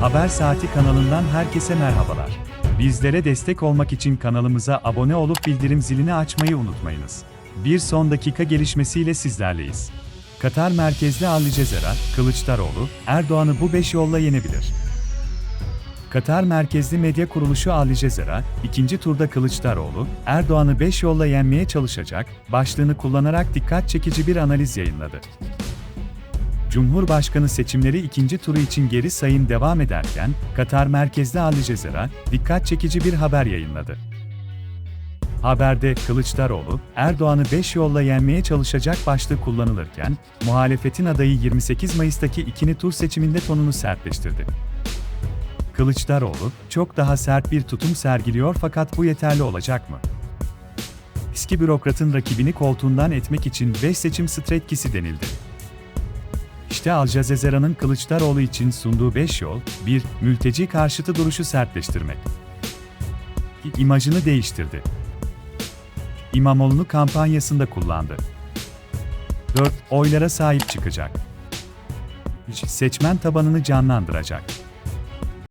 Haber Saati kanalından herkese merhabalar. Bizlere destek olmak için kanalımıza abone olup bildirim zilini açmayı unutmayınız. Bir son dakika gelişmesiyle sizlerleyiz. Katar merkezli Ali Cezera, Kılıçdaroğlu, Erdoğan'ı bu 5 yolla yenebilir. Katar merkezli medya kuruluşu Ali Cezera, ikinci turda Kılıçdaroğlu, Erdoğan'ı 5 yolla yenmeye çalışacak, başlığını kullanarak dikkat çekici bir analiz yayınladı. Cumhurbaşkanı seçimleri ikinci turu için geri sayım devam ederken, Katar merkezli Ali Cezera, dikkat çekici bir haber yayınladı. Haberde Kılıçdaroğlu, Erdoğan'ı 5 yolla yenmeye çalışacak başlığı kullanılırken, muhalefetin adayı 28 Mayıs'taki ikili tur seçiminde tonunu sertleştirdi. Kılıçdaroğlu, çok daha sert bir tutum sergiliyor fakat bu yeterli olacak mı? Eski bürokratın rakibini koltuğundan etmek için 5 seçim stratejisi denildi. İşte Al Jazeera'nın Kılıçdaroğlu için sunduğu 5 yol, 1. Mülteci karşıtı duruşu sertleştirmek. İ- İmajını değiştirdi. İmamoğlu'nu kampanyasında kullandı. 4. Oylara sahip çıkacak. Üç, Seçmen tabanını canlandıracak.